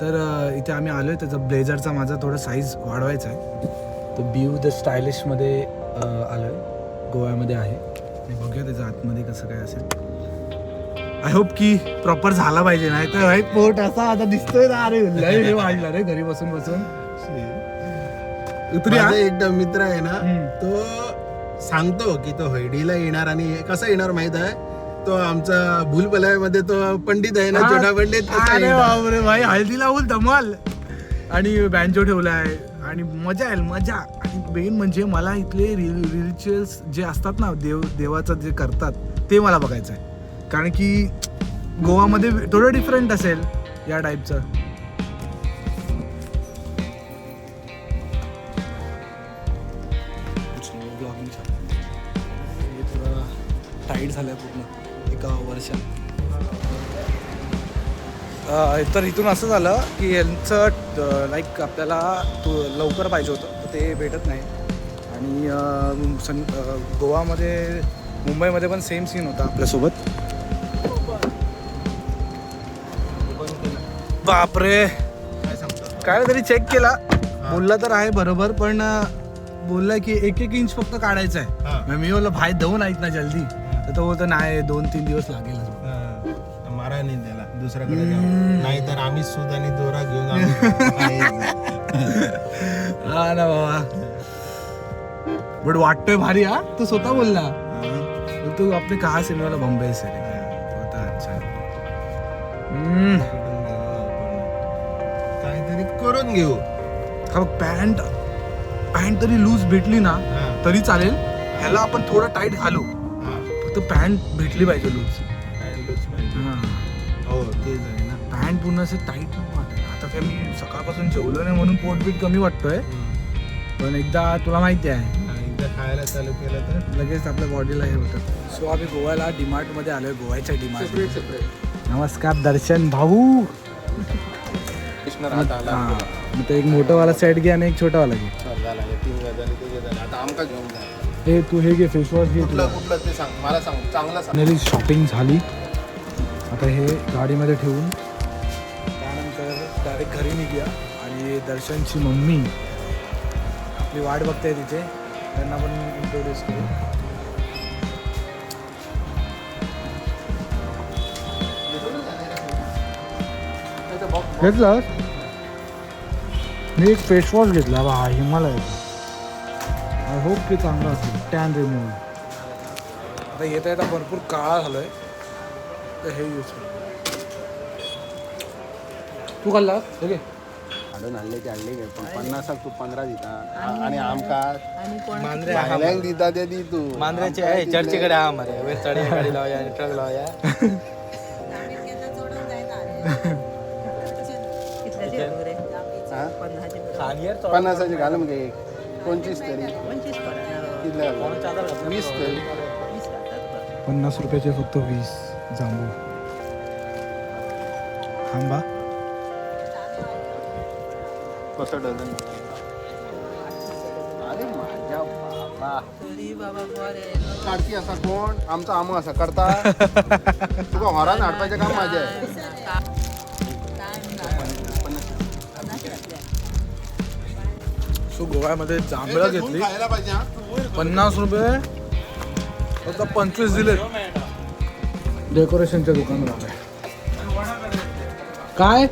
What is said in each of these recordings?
तर इथे आम्ही आलोय. त्याचा ब्लेझरचा माझा थोडा साईज वाढवायचा आहे. तो ब्यू द स्टायलिशमध्ये आलोय. गोव्यामध्ये आहे. आणि बघूया त्याच्या आतमध्ये कसं काय असेल. आय होप की प्रॉपर झाला पाहिजे. नाही तर पोट असा आता दिसतोय ना. अरे हे वाढलं रे घरी बसून बसून. उतरूया. माझा एकदा मित्र आहे ना. तो सांगतो की तो हैडीला येणार आणि कसं येणार माहीत आहे? तो आमचा भूलभुलैयामध्ये तो पंडित आहे ना. छोटा पंडित अरे. बापरे भाई हळदी लावून धमाल. आणि बँजो ठेवलाय. आणि मजा येईल मजा. आणि मेन म्हणजे मला इथले रिच्युअल्स जे असतात ना देव देवाचं जे करतात ते मला बघायचं आहे. कारण की गोवामध्ये थोडं डिफरंट असेल या टाईपचं टाईट झालंय पूर्ण. एका वर्षात? तर इथून असं झालं की यांचं लाईक आपल्याला तो लवकर पाहिजे होतं तर ते भेटत नाही. आणि अ, गोवामध्ये मुंबईमध्ये पण सेम सीन होता आपल्यासोबत. बापरे! काय तरी चेक केला. बोलला तर आहे बरोबर पण बोलला की एक एक इंच फक्त काढायचं आहे मी बोललो भाई दोन आहेत ना जल्दी. तर तो बोलतो नाही दोन तीन दिवस लागेल हा, मारा नाही त्याला. दुसऱ्याकडे जाऊ नाहीतर आम्ही सूद आणि दोरा घेऊन आम्ही हा ना बाबा. बट वाटतोय भारी हा? तू स्वतः बोलला. तू आपले कहा से मला बॉम्बे से रे होता अच्छा हम्म, करून घेऊ आपण. काहीतरी करून घेऊ. हा बघ पॅन्ट पॅन्ट तरी लूज भेटली ना हा. तरी चालेल. ह्याला आपण थोडं टाईट घालू. फक्त पॅन्ट भेटली पाहिजे लूज. पाहिजे. हो. तेच आहे ना. पॅन्ट पूर्ण असं टाईट नको आता काय मी सकाळपासून जेवलो नाही म्हणून पोटबीट कमी वाटतोय. पण एकदा तुला माहिती आहे. हा, एकदा खायला चालू केलं तर? लगेच आपल्या बॉडीला हे होतं. सो आम्ही गोव्याला डिमार्टमध्ये आलोय गोव्याच्या डिमार्ट नमस्कार दर्शन भाऊ. हा. मग ते एक मोठंवाला सेट घे आणि एक छोटावाला घे. तीन गजाली ते गजाली. आता आमका घेऊन जा. हे तू हे घे फेसवॉश घे कुठलं कुठलं ते सांग मला सांग चांगला सांग. फायनली शॉपिंग झाली. आता हे गाडीमध्ये ठेवून त्यानंतर डायरेक्ट घरी निघूया. आणि दर्शनची मम्मी आपली वाट बघते तिथे. त्यांना पण इंट्रोड्यूस करू. घेतलं मी एक फेसवॉश घेतला बा हिमालयाचा. आय होप की चांगला असेल टॅन रिमूव्ह आता येता येता भरपूर काळा झालोय. तर हे यूज कर. तू खाल्ला? हे घे. हाडून आणले ते आणले गे पण पन्नासाक तू पंधरा दिता. आणि आमका आणि कोण? भायल्यांक दिता ते दी तू. मांजऱ्याचे आहे चर्चेकडे हा मारे वे चढ्या गाडी लावया आणि ट्रक लावया. पन्नासाचे घाल मग एक. पंचवीस तरी. पंचवीस घाल? वीस तरी. पन्नास रुपयाचे फक्त वीस जांभू आंबा कसं डझन? अरे माझ्या बाबा. काढती असा कोण? आमचा आमो असा. करता? तुका हॉरान हाडपाचें काम माझे आहे. सो गोव्यामध्ये जांभळं घेतली. हा. पन्नास रुपये. फक्त पंचवीस दिले. डेकोरेशनच्या दुकानात काय? हे.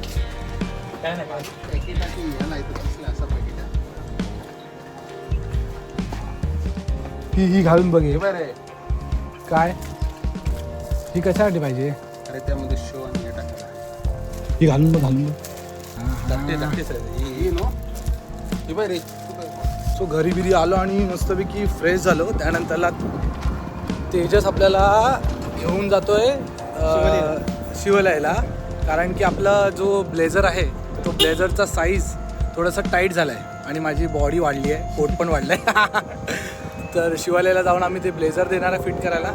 ही ही घालून बघ हे. हे. काय? ही कशासाठी पाहिजे? अरे त्यामध्ये शो आणि हे ही घालून बघ घालून बघ. की हा. हे रे. सो घरी बिरी आलो आणि मस्तपैकी फ्रेश झालो. त्यानंतरला तेजस आपल्याला घेऊन जातोय शिवलायला. कारण की आपला जो ब्लेझर आहे तो ब्लेझरचा साईज थोडासा टाईट झाला आहे आणि माझी बॉडी वाढली आहे पोट पण वाढलं आहे तर शिवालयाला जाऊन आम्ही ते ब्लेझर देणार आहे फिट करायला.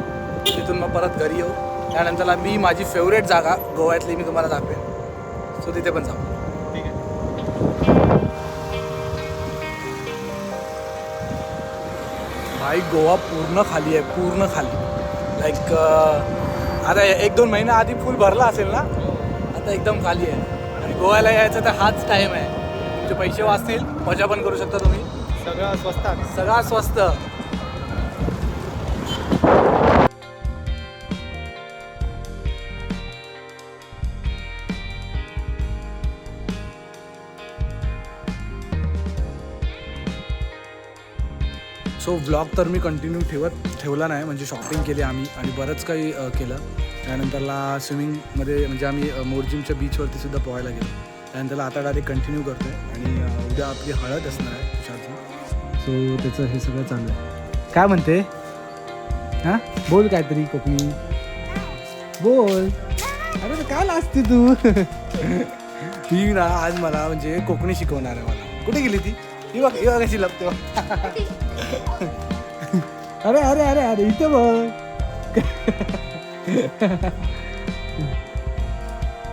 तिथून मग परत घरी येऊ. त्यानंतरला मी माझी फेवरेट जागा गोव्यातली मी तुम्हाला दाखवेन. सो तिथे पण जाऊ. भाई गोवा पूर्ण खाली आहे पूर्ण खाली. लाईक आता एक दोन महिन्या आधी फुल भरला असेल ना आता एकदम खाली आहे. आणि गोव्याला यायचं तर हाच टाइम आहे. तुमचे पैसे वाचतील मजा पण करू शकता तुम्ही. सगळं स्वस्तात. सगळा स्वस्त. सो ब्लॉग तर मी कंटिन्यू ठेवत ठेवला नाही म्हणजे शॉपिंग केली आम्ही आणि बरंच काही केलं. त्यानंतरला स्विमिंगमध्ये म्हणजे आम्ही मोरजिमच्या बीचवरती सुद्धा पोहायला गेलो. त्यानंतरला आता डायरेक्ट कंटिन्यू करतो आहे आणि उद्या आपली हळद असणार आहे तुषारची सो त्याचं हे सगळं चांगलं आहे. काय म्हणते? हां? बोल काहीतरी कोकणी. बोल. अरे काय लाजते तू. ही ना आज मला म्हणजे कोकणी शिकवणार आहे मला. कुठे गेली ती? ही बघ ही बघ कशी लपते बघ. अरे अरे अरे अरे इथे बघ